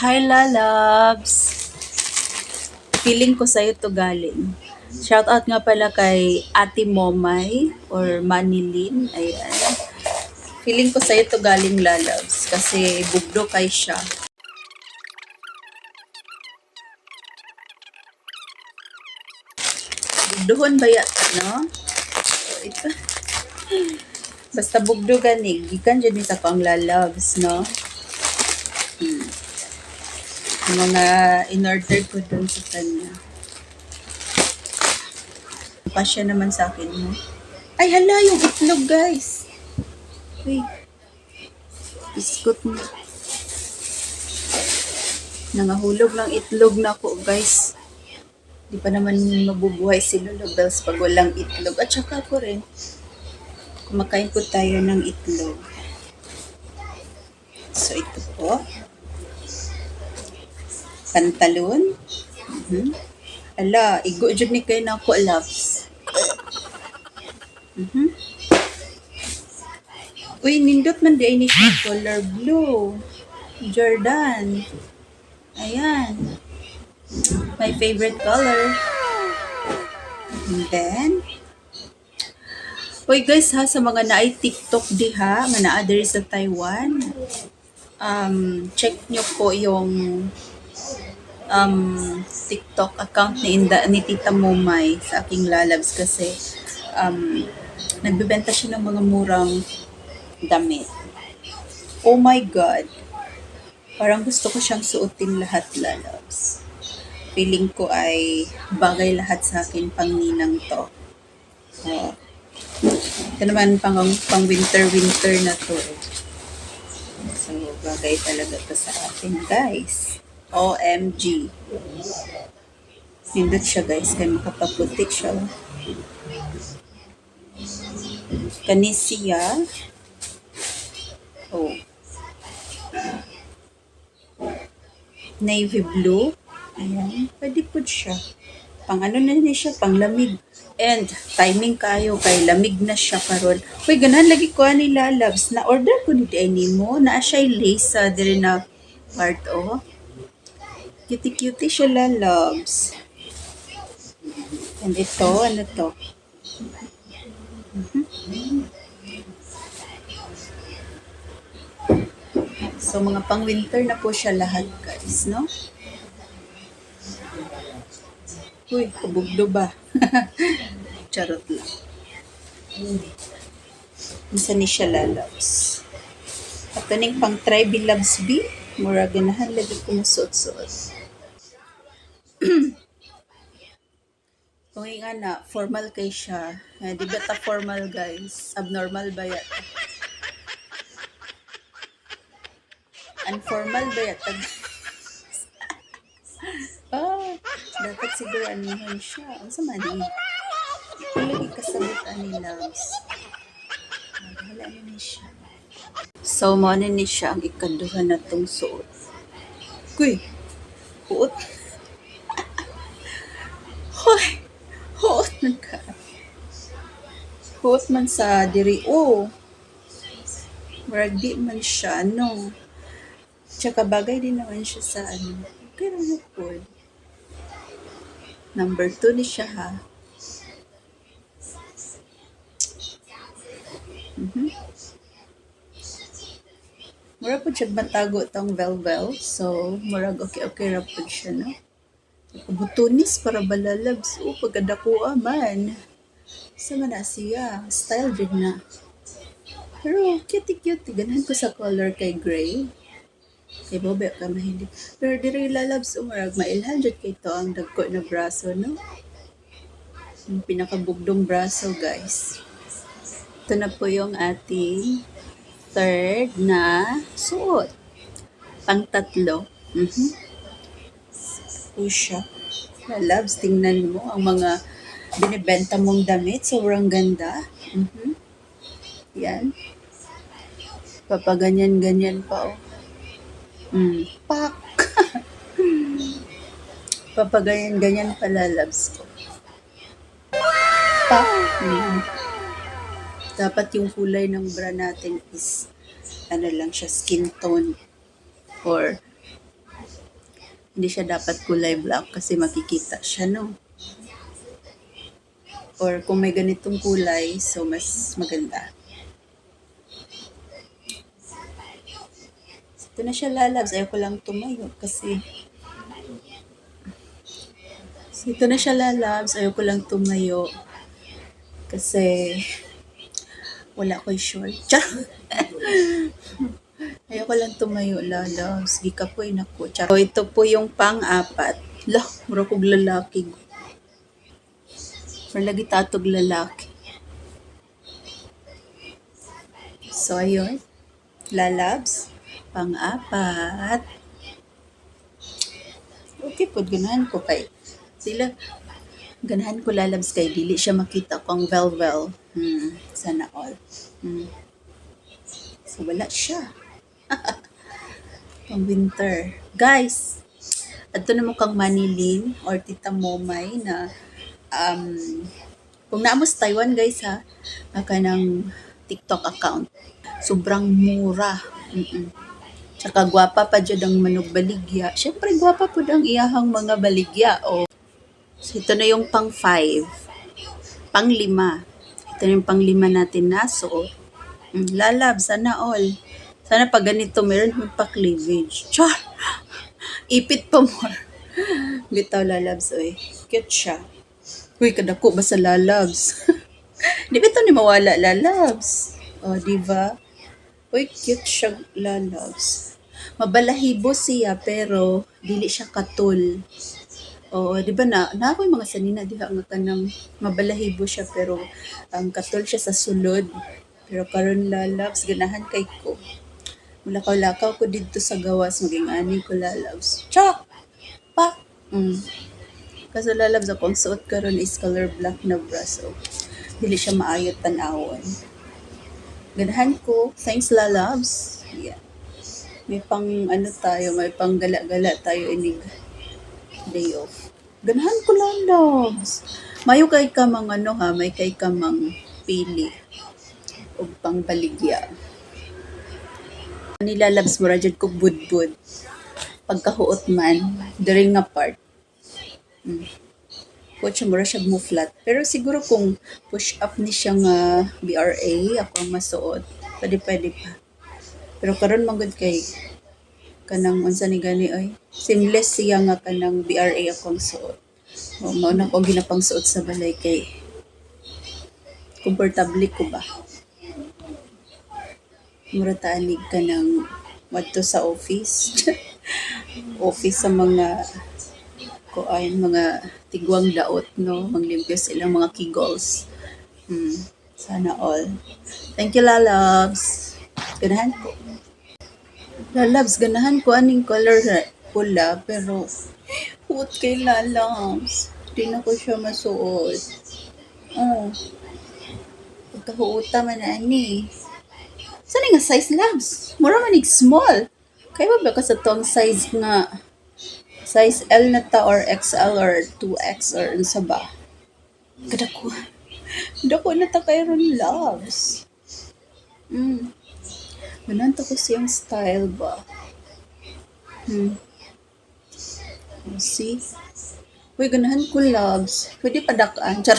Hi, lalabs! Feeling ko sa'yo to galing. Shout out nga pala kay Ate Momay or Manilin. Ayan. Feeling ko sa'yo to galing lalabs kasi bugdo kay siya. Bugdohon ba yan, no? So, ito. Basta bugdo ganig, gikan dyan sa pang lalabs, no? Hmm. Mga in-order ko dun sa kanya. Pasya naman sa akin, no? Ay, hala, yung itlog, guys. Uy. Biskot mo. Nangahulog ng itlog na ko, guys. Di pa naman mabubuhay si Lolo Bells pag walang itlog. At saka ko rin, kumakain po tayo ng itlog. So, ito po. Pantalon. Mhm. Ala, igo dyan ni kayo na ko, loves. Mhm. Uy, nindot man di ni color blue. Jordan. Ayan. My favorite color. And then, Uy guys ha, sa mga naay TikTok diha, nga naa diri sa Taiwan, um, check nyo po yung um, TikTok account ni, Inda, ni Tita Momay sa aking lalabs kasi um, nagbebenta siya ng mga murang damit. Oh my God! Parang gusto ko siyang suotin lahat lalabs. Feeling ko ay bagay lahat sa akin pang ninang to. Oh. Ito naman pang, pang winter-winter na to. So, bagay talaga to sa atin, guys. OMG. Pindot siya, guys. Kaya makapaputik siya. Kanisiya. Oh. Navy blue. Ayan. Pwede po siya. Pang ano na niya siya, pang lamig. And timing kayo kay lamig na siya karon. Uy, ganan lagi ko nila loves. Na order ko ni Denny mo. Na siya lace sa dire na part oh. Cutie-cutie siya la loves. And ito, ano to? Mhm. So, mga pang winter na po siya lahat, guys, no? Uy, kabugdo ba? Charot lang. Isa ni siya lalabs. At kaning pang try bilabs B, mura ganahan lagi ko masuot-suot. Kung nga na, formal kay siya. Eh, di ta formal guys? Abnormal ba yan? Unformal ba yan? Ah, dapat siguro anihan siya. Ang sama ni. Lagi kasabot ani loves. Wala na ni siya. So, mo ni siya ang ikaduha na tong suot. Kuy, huot. Hoy, huot man ka. Huot man sa diri. Oh, Murag di man siya, no. Tsaka bagay din naman siya sa ano. Yung food. Number two ni siya ha. Mhm. Mura po siya matago tong velvel. So, murag okay-okay ra po siya, no? Butunis para balalabs. O, pagkadakuha man. Sa man na siya. Style din na. Pero, cute-cute. Ganahan ko sa color kay gray. Kay Bobe ka mahindi. Pero diri lalabs umarag mailhan jud kay to ang dagko na braso no. Yung pinakabugdong braso guys. Ito na po yung ating third na suot. Pang tatlo. Mhm. Po siya. Lalabs, tingnan mo ang mga binibenta mong damit. Sobrang ganda. Mhm. Yan. Papaganyan-ganyan pa oh. Mm. Pak! Papaganyan-ganyan pala loves ko. Pak! Mm. Dapat yung kulay ng bra natin is ano lang siya, skin tone or Hindi siya dapat kulay black kasi makikita siya, no? Or kung may ganitong kulay, so mas maganda. Ito na siya lalabs. Ayaw ko lang tumayo kasi... So, ito na siya lalabs. Ayaw ko lang tumayo kasi wala ko short. Char! Ko lang tumayo, lalabs. Di ka po inako. Char. So, ito po yung pang-apat. Lah, mura kog lalaki. Or lagi tatog lalaki. So, ayun. Lalabs. Pang-apat. Okay po, ganahan ko kay sila. Ganahan ko lalabs kay dili siya makita ko ang velvel. Hmm, sana all. Hmm. So, wala siya. Pang winter. Guys, ato na mo kang Manilin or Tita Momay na um, kung naamos Taiwan guys ha, naka ng TikTok account. Sobrang mura. Mm-mm. Tsaka gwapa pa dyan ang manog baligya. Siyempre, gwapa po ang iyahang mga baligya. O, so, ito na yung pang five. Pang lima. Ito na yung pang lima natin na suot. Mm, lalab, sana all. Sana pag ganito, meron yung pa cleavage. Char! Ipit pa more. Bitaw lalabs, oy. Cute siya. Uy, kadako ba sa lalabs? Di ba ito ni mawala lalabs? O, di ba? Uy, cute siya lalabs. Mabalahibo siya, pero dili siya katul. Oo, di ba na, na ako yung mga sanina diha nga kanang mabalahibo siya pero ang katul siya sa sulod. Pero karon lalabs ganahan kay ko. Mulakaw-lakaw ko dito sa gawas maging ani ko lalabs. Chak! Pa! Mm. Kaso lalabs ako ang suot karon is color black na bra so dili siya maayot tanawon. Ganahan ko. Thanks lalabs. Yeah. May pang ano tayo, may pang gala-gala tayo inig day off. Ganahan ko lalabs. Mayo kay ka mang ano ha, may kay ka mang pili o pang baligya. Nilalabs mo ra jud budbud. Pagkahuot man, diri nga part. Mm. Kutsa mo ra mo flat. Pero siguro kung push up ni siya nga BRA, ako ang masuot, pwede pwede pa. Pero karon manggod kay kanang unsa ni gani ay seamless siya nga kanang BRA akong suot. O mao na ko ginapang suot sa balay kay komportable ko ba. Mura taanig ka ng wadto sa office. office sa mga ko ay mga tigwang daot no manglimpyo silang mga kegels. Hmm. Sana all. Thank you, lalabs. Ganahan ko. Lalabs, ganahan ko aning color pula, pero huot kay lalabs. Di na ko siya masuot. Oh. Pagkahuota man na ani. Saan nga size labs? Mura manig small. Kaya ba ba ka sa tong size nga size L na ta or XL or 2X or unsa ba? Kada ko. Dako na ta kay ron loves. Mm. Ganan ko siyang style ba? Hmm. See? Uy, ganahan ko loves. Pwede pa dakaan. Char.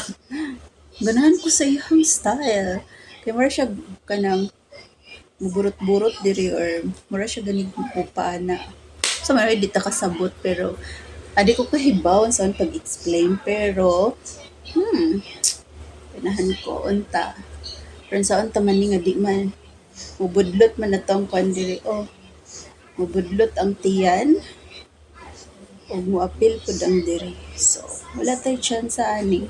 Ganahan ko sa iyang style. Kaya mara siya kanang muburot-burot diri or mura siya ganig pupa na. So, mara ta kasabot pero adi ko kahibaw sa pag-explain pero hmm, ganahan ko unta. Pero sa unta man nga di man mubudlot man na tong kwan diri oh mubudlot ang tiyan o muapil pud ang diri so wala tay chance sa ani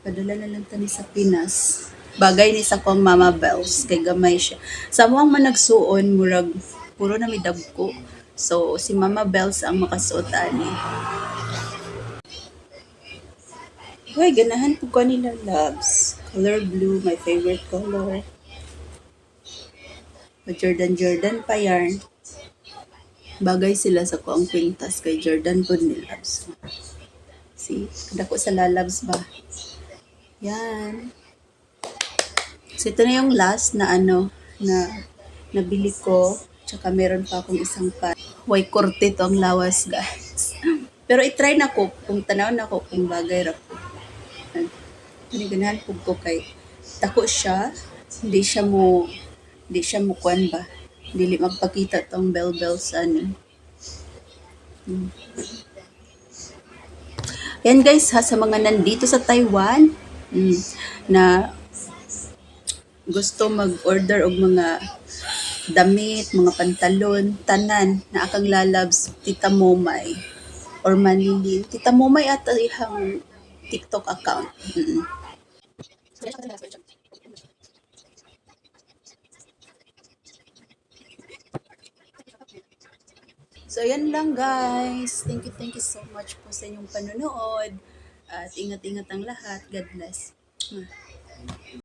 padala na lang tani sa Pinas bagay ni sa kong mama bells kay gamay siya sa mo man nagsuon murag puro na may dagko so si mama bells ang makasuot ani Uy, ganahan po ko nila loves. Color blue, my favorite color. Jordan Jordan pa yarn. Bagay sila sa ko ang kwintas kay Jordan po ni Labs. See? Kada ko sa lalabs ba? Yan. So ito na yung last na ano na nabili ko. Tsaka meron pa akong isang pa. Way korte to ang lawas guys. Pero i-try na ko kung tanaw na ko kung bagay ra ko. Kani ganahan pug ko kay tako siya, hindi siya mo hindi siya mo kuan ba. Dili magpakita tong bell bell sa ano. Hmm. Yan guys ha sa mga nandito sa Taiwan mm, na gusto mag-order og mga damit, mga pantalon, tanan na akang lalabs Tita Momay or Manilin. Tita Momay ata ihang TikTok account. Mm. So, yan lang guys. Thank you, thank you so much po sa inyong panonood. At ingat-ingat ang lahat. God bless. Mwah.